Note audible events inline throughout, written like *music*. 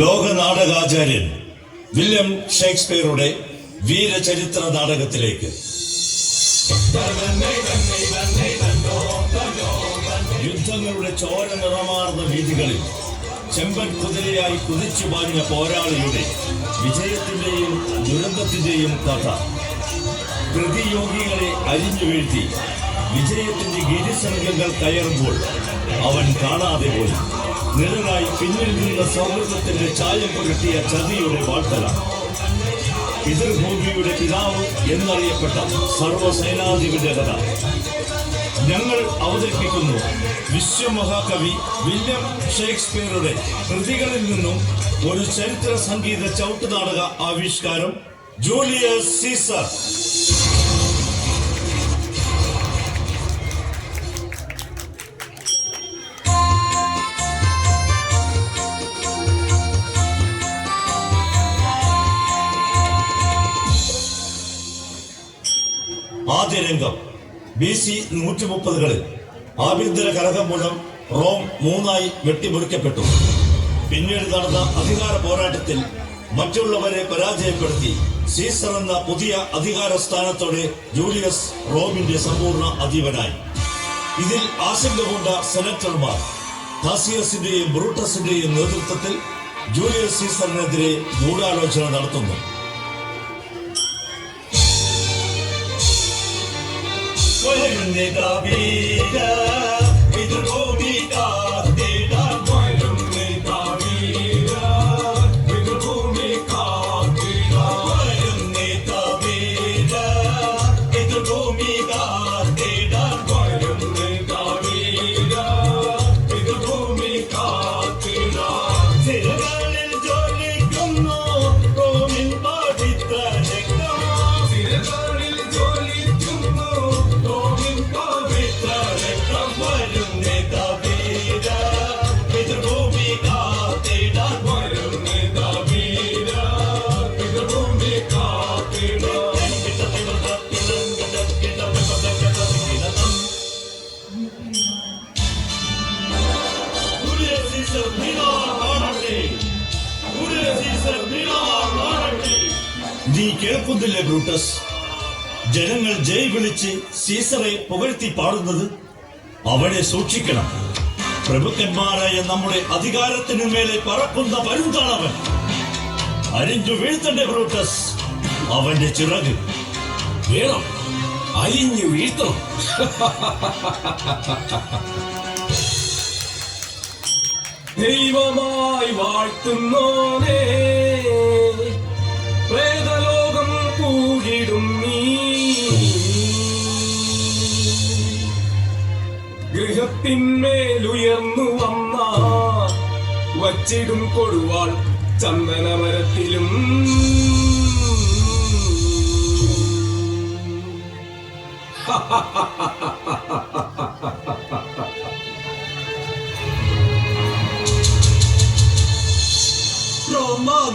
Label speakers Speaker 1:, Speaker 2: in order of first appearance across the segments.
Speaker 1: ലോക നാടകാചാര്യൻ വില്യം ഷേക്സ്പിയറുടെ വീരചരിത്ര നാടകത്തിലേക്ക്. യുദ്ധങ്ങളുടെ ചോര നിറമാർന്ന വീതികളിൽ ചെമ്പൻ കുതിരയായി കുതിച്ചു പാഞ്ഞ പോരാളിയുടെ വിജയത്തിന്റെയും ദുരന്തത്തിന്റെയും കഥ. പ്രതിയോഗികളെ അരിഞ്ഞു വീഴ്ത്തി വിജയത്തിന്റെ ഗിരിസംഘങ്ങൾ കയറുമ്പോൾ അവൻ കാണാതെ പോയി. നിഴലായി പിന്നിൽ നിന്ന സൗഹൃദത്തിന്റെ ചായം പകർത്തിയ ചതിയുടെ വാർത്തല പിതൃഭൂമിയുടെ പിതാവ് എന്നറിയപ്പെട്ട സർവസേനാധിപന്റെ കഥ. ഞങ്ങൾ അവതരിപ്പിക്കുന്നു വിശ്വമഹാകവി വില്യം ഷേക്സ്പിയറുടെ കൃതികളിൽ നിന്നും ഒരു ചരിത്ര സംഗീത ചവിട്ടുനാടക ആവിഷ്കാരം ജൂലിയസ് സീസർ. ആദ്യ രംഗം ബി സി നൂറ്റി മുപ്പതുകളിൽ ആഭ്യന്തര കലഹം മൂലം റോം മൂന്നായി വെട്ടിമുറിക്കപ്പെട്ടു. പിന്നീട് നടന്ന അധികാര പോരാട്ടത്തിൽ മറ്റുള്ളവരെ പരാജയപ്പെടുത്തി. സീസർ എന്ന പുതിയ അധികാര സ്ഥാനത്തോടെ ജൂലിയസ് റോമിന്റെ സമ്പൂർണ അധീപനായി. ഇതിൽ ആശങ്ക കൊണ്ട സെനറ്റർമാർ കാസിയസിന്റെയും ബ്രൂട്ടസിന്റെയും നേതൃത്വത്തിൽ ജൂലിയസ് സീസറിനെതിരെ ഗൂഢാലോചന നടത്തുന്നു. സിരകളിൽ കേൾക്കുന്നില്ലേ ബ്രൂട്ടസ്? ജനങ്ങൾ ജയ് വിളിച്ച് സീസറെ പുകഴ്ത്തി പാടുന്നത്? അവനെ സൂക്ഷിക്കണം. പ്രഭുക്കന്മാരായ നമ്മുടെ അധികാരത്തിനു മേലെ പറക്കുന്ന പരുന്താണവൻ അരിഞ്ഞു വീഴ്ത്തണ്ടേ ബ്രൂട്ടസ്? അവന്റെ ചിറക്.
Speaker 2: വേണം. അരിഞ്ഞു വീഴ്ത്തണം. *laughs* ദൈവമായി വാഴ്ത്തുന്നോനേ. പ്രേതലോകം കൂടിടും നീ. ഗൃഹത്തിന്മേലുയർന്നു വന്ന വച്ചിടും കൊടുവാൾ ചന്ദനമരത്തിലും. *laughs*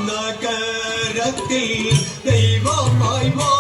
Speaker 3: നഗരത്തിൽ ദൈവമായി മാറ്റിടുന്ന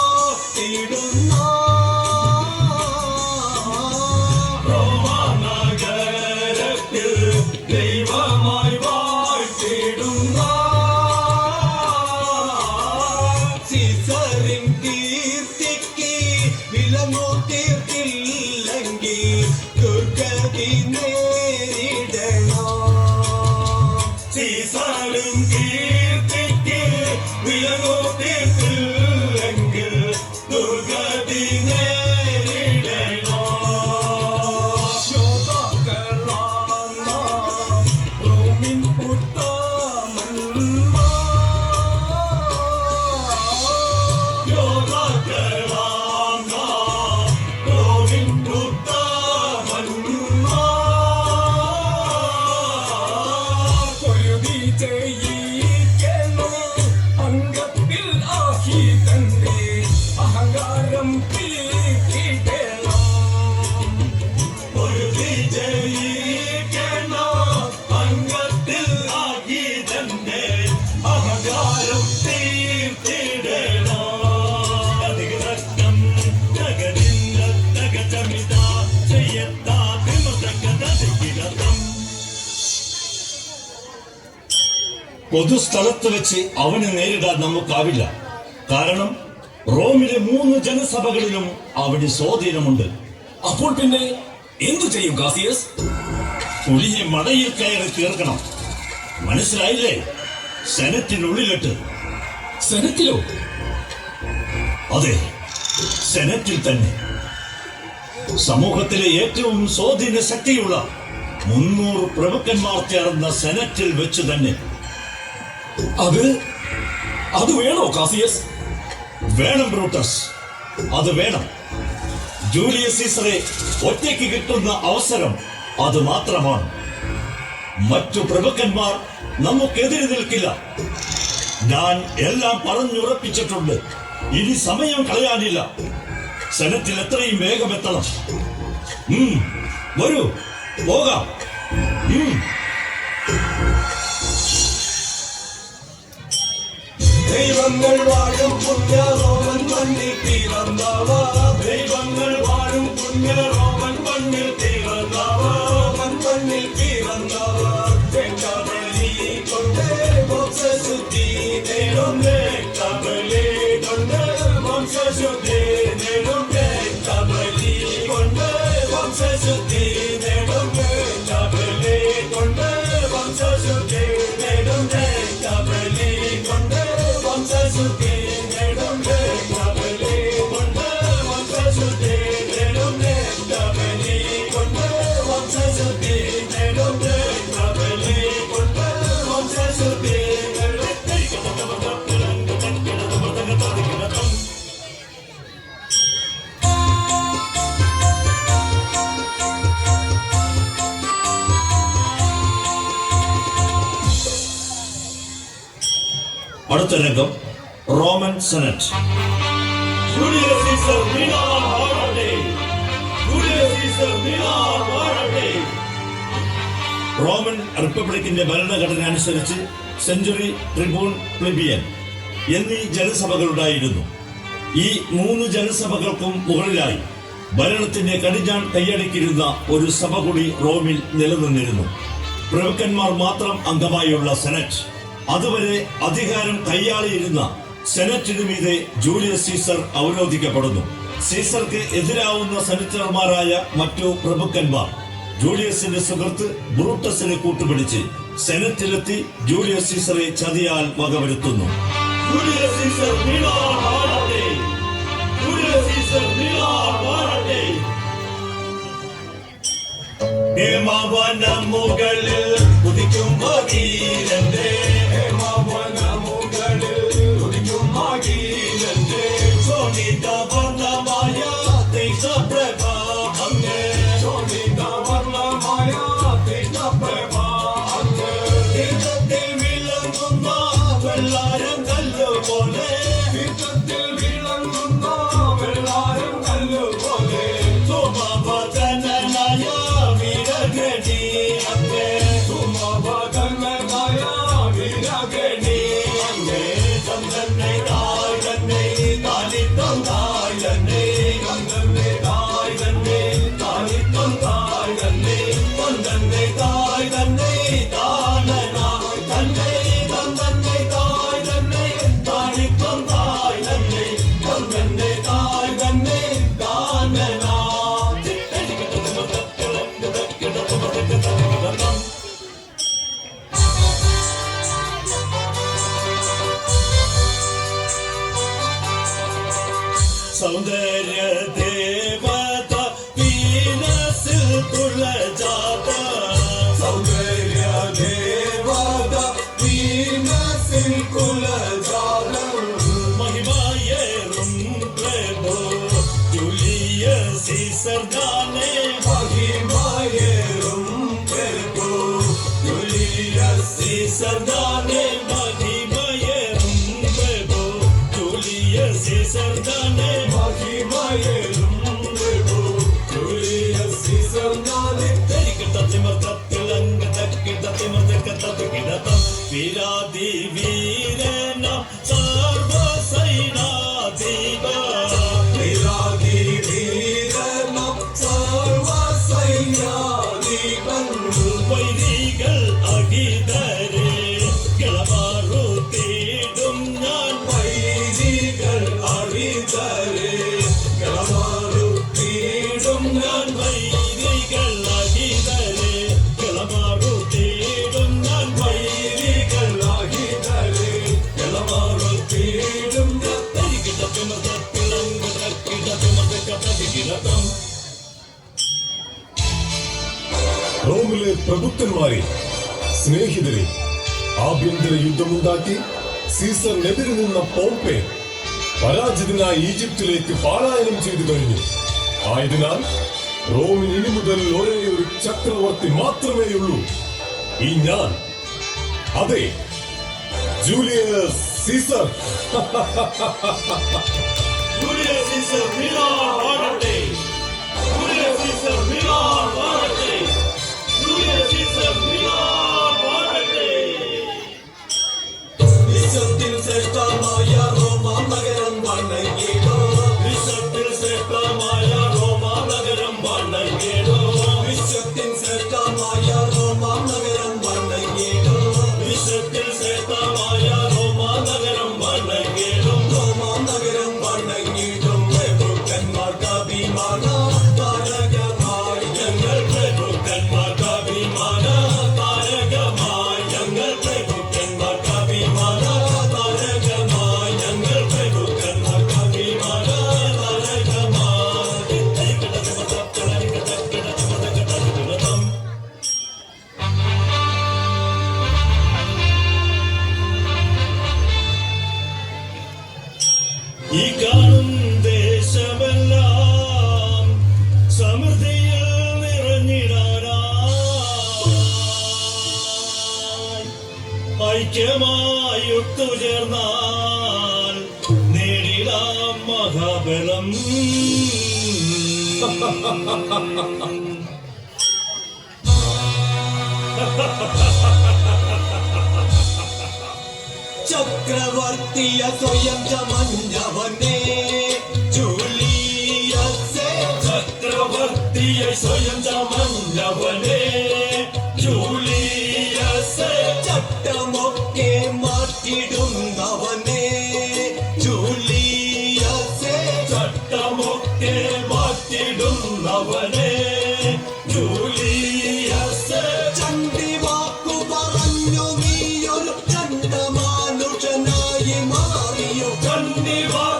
Speaker 1: പൊതുസ്ഥലത്ത് വെച്ച് അവനെ നേരിടാൻ നമുക്കാവില്ല. കാരണം റോമിലെ മൂന്ന് ജനസഭകളിലും അവന് സ്വാധീനമുണ്ട്.
Speaker 2: അപ്പോൾ പിന്നെ എന്തു ചെയ്യും കാസിയസ്
Speaker 1: പുലിയെ മടയിൽ കയറി തീർക്കണം. മനസ്സിലായില്ലേ? സെനറ്റിനുള്ളിലിട്ട്.
Speaker 2: സെനറ്റിലോ?
Speaker 1: അതെ സെനറ്റിൽ തന്നെ. സമൂഹത്തിലെ ഏറ്റവും സ്വാധീന ശക്തിയുള്ള മുന്നൂറ് പ്രമുഖന്മാർ ചേർന്ന സെനറ്റിൽ വെച്ച് തന്നെ.
Speaker 2: അത് അത് വേണോ കാസിയസ്?
Speaker 1: വേണം ബ്രൂട്ടസ്. അത് വേണം. ജൂലിയസ് സീസറെ ഒറ്റയ്ക്ക് കിട്ടുന്ന അവസരം അത് മാത്രമാണ്. മറ്റു പ്രഭുക്കന്മാർ നമുക്കെതിരെ നിൽക്കില്ല. ഞാൻ എല്ലാം പറഞ്ഞുറപ്പിച്ചിട്ടുണ്ട്. ഇനി സമയം കളയാനില്ല. സെനറ്റിൽ എത്രയും വേഗം എത്തണം. വരൂ പോകാം.
Speaker 3: ദൈവങ്ങൾ വാഴും പുണ്യ റോമൻ മണ്ണിൽ പിറന്നവ ദൈവങ്ങൾ വാഴും പുണ്യ റോമൻ മണ്ണിൽ പിറന്നവ
Speaker 1: റിപ്പബ്ലിക്കിന്റെ ഭരണഘടന അനുസരിച്ച് സെഞ്ചുറി ട്രിബൂൺ പ്ലിബിയൻ എന്നീ ജനസഭകളുണ്ടായിരുന്നു. ഈ മൂന്ന് ജനസഭകൾക്കും മുകളിലായി ഭരണത്തിന്റെ കടിഞ്ഞാൺ കൈയടക്കിയിരുന്ന ഒരു സഭ കൂടി റോമിൽ നിലനിന്നിരുന്നു. പ്രഭുക്കന്മാർ മാത്രം അംഗമായുള്ള സെനറ്റ്. അതുവരെ അധികാരം കൈയാളിയിരുന്ന സെനറ്റിനു മീതെ ജൂലിയസ് സീസർ അവരോധിക്കപ്പെടുന്നു. സീസർക്ക് എതിരാവുന്ന സെനറ്റർമാരായ മറ്റു പ്രഭുക്കന്മാർ ജൂലിയസിന്റെ സുഹൃത്ത് ബ്രൂട്ടസിനെ കൂട്ടുപിടിച്ച് സെനറ്റിലെത്തി ജൂലിയസ് സീസറെ ചതിയാൽ വകവരുത്തുന്നു. ജൂലിയസ് സീസർ സൗന്ദര്യ
Speaker 4: ফেরা പ്രഭുക്കന്മാരെ സ്നേഹിതരെ ആഭ്യന്തര യുദ്ധമുണ്ടാക്കി സീസർ സീസറിനെതിരെ നിന്ന പോംപെ പരാജിതനായി ഈജിപ്തിലേക്ക് പാലായനം ചെയ്തു കഴിഞ്ഞു. ആയതിനാൽ റോമിന് ഇനി മുതൽ ഒരേ ഒരു ചക്രവർത്തി മാത്രമേയുള്ളൂ. ഈ ഞാൻ. അതെ ജൂലിയസ് സീസർ.
Speaker 1: ജൂലിയസ് സീസർ ഓടട്ടെ ജൂലിയസ് സീസർ चक्रवर्ती स्वयं समंजवने
Speaker 3: चूलिय से चक्रवर्ती स्वयं மாறியோ கண்ணிவார்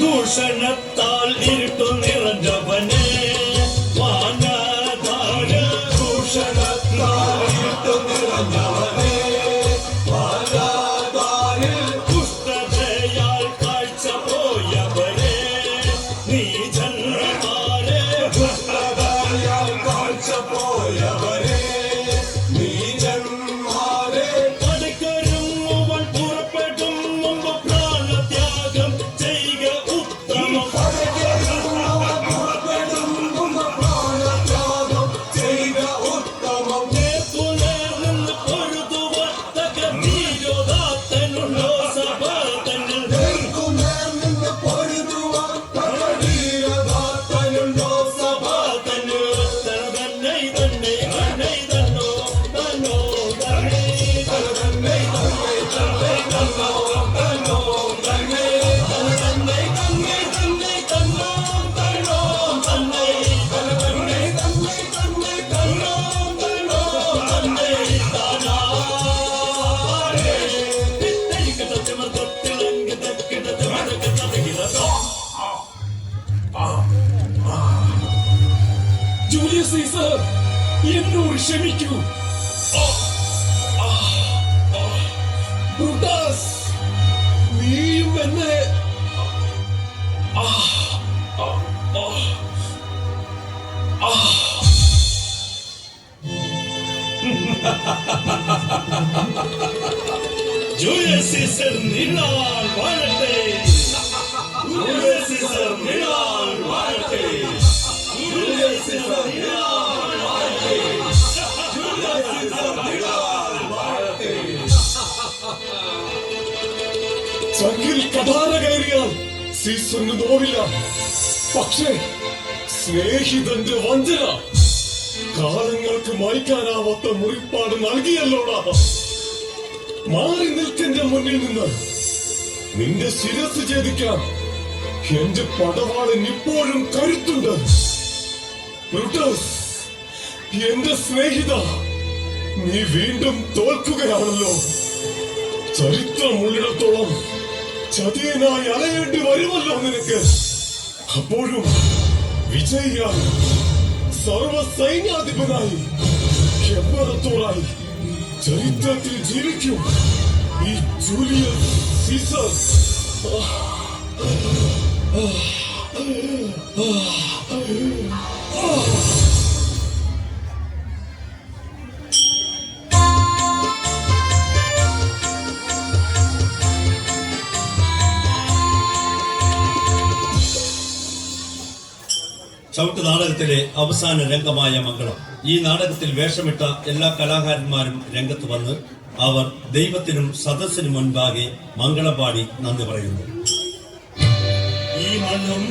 Speaker 1: ദൂഷണത്താൽ ഇരുട്ടു നിറഞ്ഞവനെ.
Speaker 2: ഡിസി സർ എന്നോട് ക്ഷമിക്കൂ. ബ്രൂട്ടസ് നീയും എന്നെ
Speaker 1: ജൂനിയർ സീസർ നീളാൻ വാഴട്ടെ. ജൂനിയർ സീസർ നീളാൻ വാഴട്ടെ.
Speaker 4: ചക്കിൽ കടാര കയറിയാൽ സീസന് നോവില്ല. പക്ഷേ സ്നേഹിതന്റെ വഞ്ചന കാലങ്ങൾക്ക് മായ്ക്കാനാവാത്ത മുറിപ്പാട് നൽകിയല്ലോടാ. മാറി നിൽക്കന്റെ മുന്നിൽ നിന്ന് നിന്റെ ശിരസ് ഛേദിക്കാൻ എന്റെ പടവാളിന് ഇപ്പോഴും കരുത്തുണ്ട്. ബ്രൂട്ടസ്, എന്റെ സ്നേഹിത നീ വീണ്ടും തോൽക്കുകയാണല്ലോ. ചരിത്രമുള്ളിടത്തോളം ചതിയനായി അലയേണ്ടി വരുമല്ലോ നിനക്ക്. അപ്പോഴും വിജയിയാൽ സർവ സൈന്യാധിപനായി എമ്പറത്തോറായി ചരിത്രത്തിൽ ജീവിക്കും ഈ ജൂലിയസ് സീസർ.
Speaker 1: ചവിട്ട് നാടകത്തിലെ അവസാന രംഗമായ മംഗളം. ഈ നാടകത്തിൽ വേഷമിട്ട എല്ലാ കലാകാരന്മാരും രംഗത്ത് വന്ന് അവർ ദൈവത്തിനും സദസ്സിനും മുൻപാകെ മംഗളപാടി നന്ദി പറയുന്നു. ഈ മണ്ണും